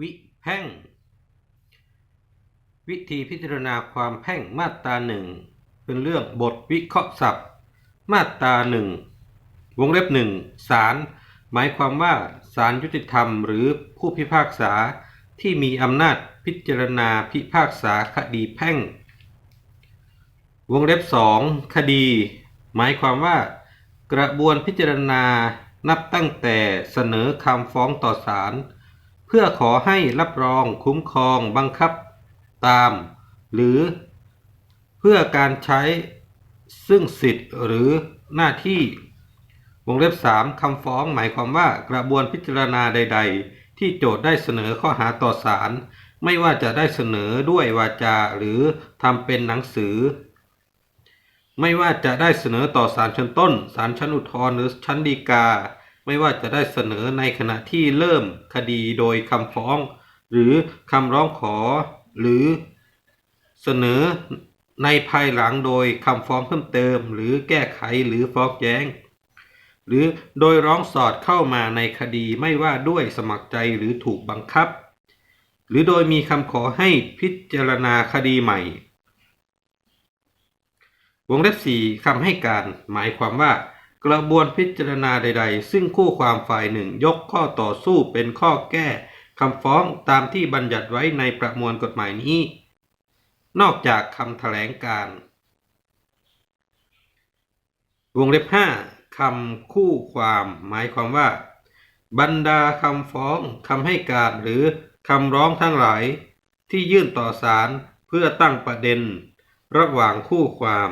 วิแพ่ง วิธีพิจารณาความแพ่งมาตราหนึ่งเป็นเรื่องบทวิเคราะห์ศัพท์ มาตราหนึ่งวงเล็บหนึ่งศาลหมายความว่าศาลยุติธรรมหรือผู้พิพากษาที่มีอำนาจพิจารณาพิพากษาคดีแพ่ง วงเล็บสองคดี หมายความว่า กระบวนพิจารณานับตั้งแต่เสนอคำฟ้องต่อศาล พื่อขอให้รับรองคุ้มครองบังคับตาม หรือเพื่อการใช้ซึ่งสิทธิ์หรือหน้าที่ วงเล็บ 3 คำฟ้องหมายความว่ากระบวนพิจารณาใด ๆ ที่โจทย์ได้เสนอข้อหาต่อศาลไม่ว่าจะได้เสนอด้วยวาจาหรือทำเป็นหนังสือ ไม่ว่าจะได้เสนอต่อศาลชั้นต้นศาลชั้นอุทธรณ์หรือชั้นฎีกา ไม่ว่าจะได้เสนอในขณะที่เริ่มคดีโดยคำฟ้อง หรือคำร้องขอ หรือเสนอในภายหลังโดยคำฟ้องเพิ่มเติม หรือแก้ไขหรือฟ้องแย้ง หรือโดยร้องสอดเข้ามาในคดีไม่ว่าด้วยสมัครใจหรือถูกบังคับ หรือโดยมีคำขอให้พิจารณาคดีใหม่ วงเล็บสี่คำให้การหมายความว่า กระบวนพิจารณาใด ๆ ซึ่งคู่ความฝ่ายหนึ่งยกข้อต่อสู้เป็นข้อแก้คำฟ้องตามที่บัญญัติไว้ในประมวลกฎหมายนี้ นอกจากคำแถลงการ วงเล็บห้าคำคู่ความหมายความว่า บรรดาคำฟ้องคำให้การหรือคำร้องทั้งหลาย ที่ยื่นต่อศาลเพื่อตั้งประเด็น ระหว่างคู่ความ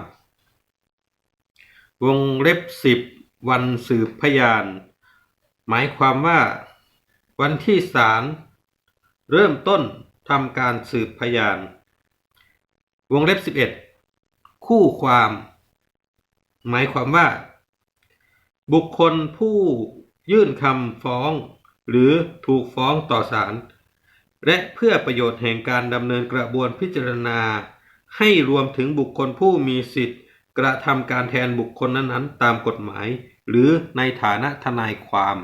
วงเล็บสิบวันสืบพยาน หมายความว่า วันที่ศาลเริ่มต้นทำการสืบพยาน วงเล็บสิบเอ็ดคู่ความ หมายความว่า บุคคลผู้ยื่นคำฟ้อง หรือถูกฟ้องต่อศาลและเพื่อประโยชน์แห่งการดำเนินกระบวนพิจารณา ให้รวมถึงบุคคลผู้มีสิทธิ์ กระทำการแทนบุคคลนั้นๆ ตามกฎหมาย หรือในฐานะทนายความ